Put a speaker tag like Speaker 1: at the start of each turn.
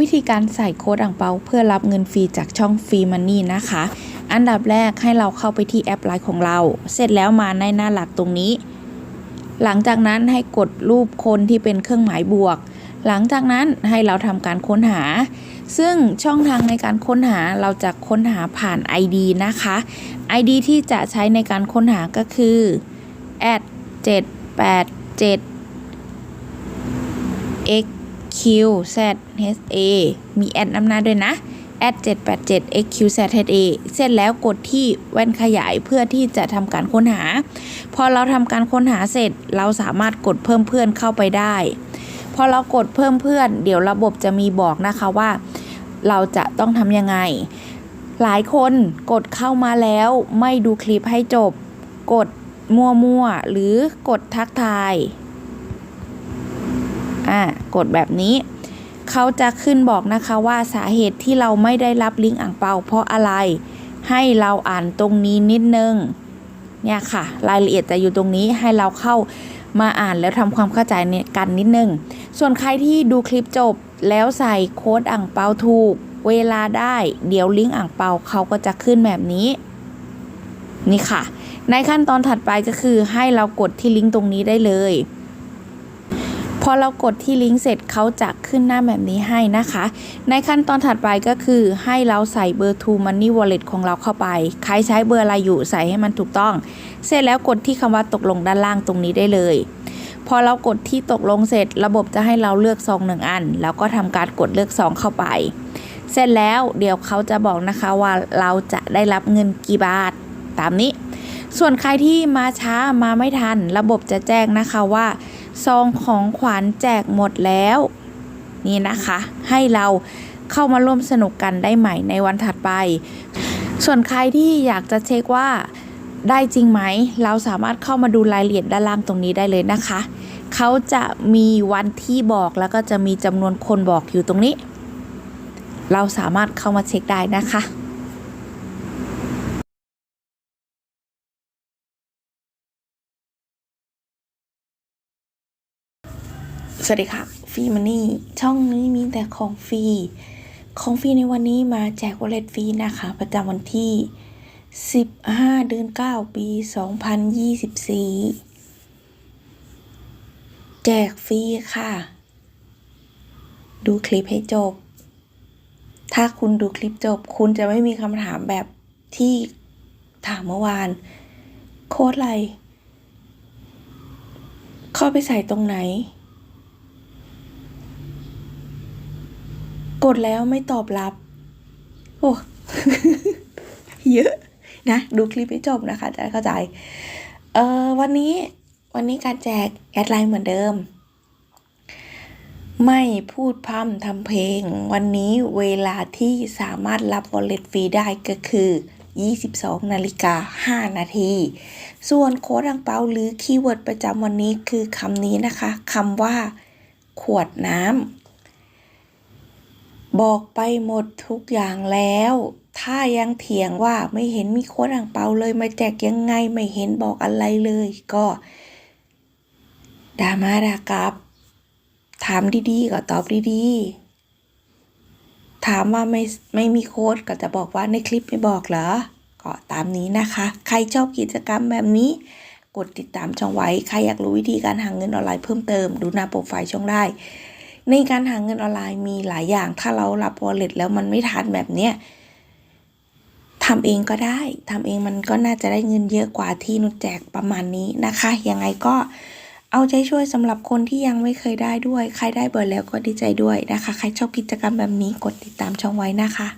Speaker 1: วิธีการใส่โค้ดอ่างเปาเพื่อรับเงินฟรีจากช่องฟรีมันนี่นะคะ อันดับแรกให้เราเข้าไปที่แอปไลน์ของเรา เสร็จแล้วมาในหน้าหลักตรงนี้ หลังจากนั้นให้กดรูปคนที่เป็นเครื่องหมายบวก หลังจากนั้นให้เราทำการค้นหา ซึ่งช่องทางในการค้นหาเราจะค้นหาผ่าน ID นะคะ ID ที่จะใช้ในการค้นหาก็คือ @787 x q z h a มีแอดนำหน้าด้วยนะ787 xqzha เสร็จแล้วกดที่แว่นขยายเพื่อที่จะทำการค้นหา พอเราทำการค้นหาเสร็จ เราสามารถกดเพิ่มเพื่อนเข้าไปได้ พอเรากดเพิ่มเพื่อน เดี๋ยวระบบจะมีบอกนะคะว่า เราจะต้องทำยังไง หลายคนกดเข้ามาแล้วไม่ดูคลิปให้จบ กดมั่วๆหรือกดทักทาย อ่ากดแบบนี้ เขาจะขึ้นบอกนะคะว่าสาเหตุที่เราไม่ได้รับลิงก์อ่างเปาเพราะอะไร ให้เราอ่านตรงนี้นิดนึง เนี่ยค่ะ รายละเอียดจะอยู่ตรงนี้ให้เราเข้ามาอ่านแล้วทำความเข้าใจกันนิดนึง ส่วนใครที่ดูคลิปจบแล้วใส่โค้ดอ่างเปาถูก เวลาได้ เดี๋ยวลิงก์อ่างเปาเขาก็จะขึ้นแบบนี้ นี่ค่ะ ในขั้นตอนถัดไปก็คือให้เรากดที่ลิงก์ตรงนี้ได้เลย พอเรากดที่ลิงก์เสร็จเขาจะขึ้นหน้าแบบนี้ให้นะคะ ในขั้นตอนถัดไปก็คือให้เราใส่เบอร์ To Money Wallet ของเราเข้าไป ใครใช้เบอร์อะไรอยู่ใส่ให้มันถูกต้อง เสร็จแล้วกดที่คำว่าตกลงด้านล่างตรงนี้ได้เลย พอเรากดที่ตกลงเสร็จ ระบบจะให้เราเลือกซองหนึ่งอัน แล้วก็ทำการกดเลือกซองเข้าไป เสร็จแล้วเดี๋ยวเขาจะบอกนะคะว่าเราจะได้รับเงินกี่บาทตามนี้ ส่วนใครที่มาช้ามาไม่ทัน ระบบจะแจ้งนะคะว่า ซองของขวัญแจกหมดแล้ว นี่นะคะ ให้เราเข้ามาร่วมสนุกกันได้ใหม่ในวันถัดไป ส่วนใครที่อยากจะเช็คว่าได้จริงไหม เราสามารถเข้ามาดูรายละเอียดด้านล่างตรงนี้ได้เลยนะคะ เขาจะมีวันที่บอกแล้วก็จะมีจำนวนคนบอกอยู่ตรงนี้ เราสามารถเข้ามาเช็คได้นะคะ สวัสดีค่ะฟรีมันนี่ช่องนี้มีแต่ของฟรีของฟรีในวันนี้มาแจกวอลเล็ตฟรีนะคะ ประจำวันที่ 15 เดือน 9 ปี 2024 แจกฟรีค่ะ ดูคลิปให้จบ ถ้าคุณดูคลิปจบ คุณจะไม่มีคำถามแบบที่ถามเมื่อวาน โค้ดอะไร เข้าไปใส่ตรงไหน กดแล้วไม่ตอบรับ โอ้เยอะนะ ดูคลิปให้จบนะคะ จะเข้าใจเออวันนี้วันนี้การแจกแอดไลน์เหมือนเดิม ไม่พูดพร่ำทำเพลง วันนี้เวลาที่สามารถรับ wallet ฟรีได้ก็คือ 22 นาฬิกา 5 นาที ส่วนโค้ดอังเปาหรือคีย์เวิร์ดประจำวันนี้คือคำนี้นะคะคำว่า ขวดน้ำ บอกไปหมดทุกอย่างแล้ว ถ้ายังเถียงว่าไม่เห็นมีโค้ดอ่างเปาเลยมาแจกยังไงไม่เห็นบอกอะไรเลย ก็ด่ามาด่ากับ ถามดีๆ ก็ตอบดีๆ ถามว่าไม่ไม่มีโค้ดก็จะบอกว่าในคลิปไม่บอกเหรอ ก็ตามนี้นะคะ ใครชอบกิจกรรมแบบนี้ กดติดตามช่องไว้ ใครอยากรู้วิธีการหาเงินออนไลน์เพิ่มเติม ดูหน้าโปรไฟล์ช่องได้ ในการหาเงินออนไลน์มีหลายอย่าง ถ้าเรารับ wallet แล้วมันไม่ทันแบบเนี้ยทำเองก็ได้ทำเองมันก็น่าจะได้เงินเยอะกว่าที่นุชแจกประมาณนี้นะคะ ยังไงก็เอาใจช่วยสำหรับคนที่ยังไม่เคยได้ด้วย ใครได้เบอร์แล้วก็ดีใจด้วยนะคะ ใครชอบกิจกรรมแบบนี้กดติดตามช่องไว้นะคะ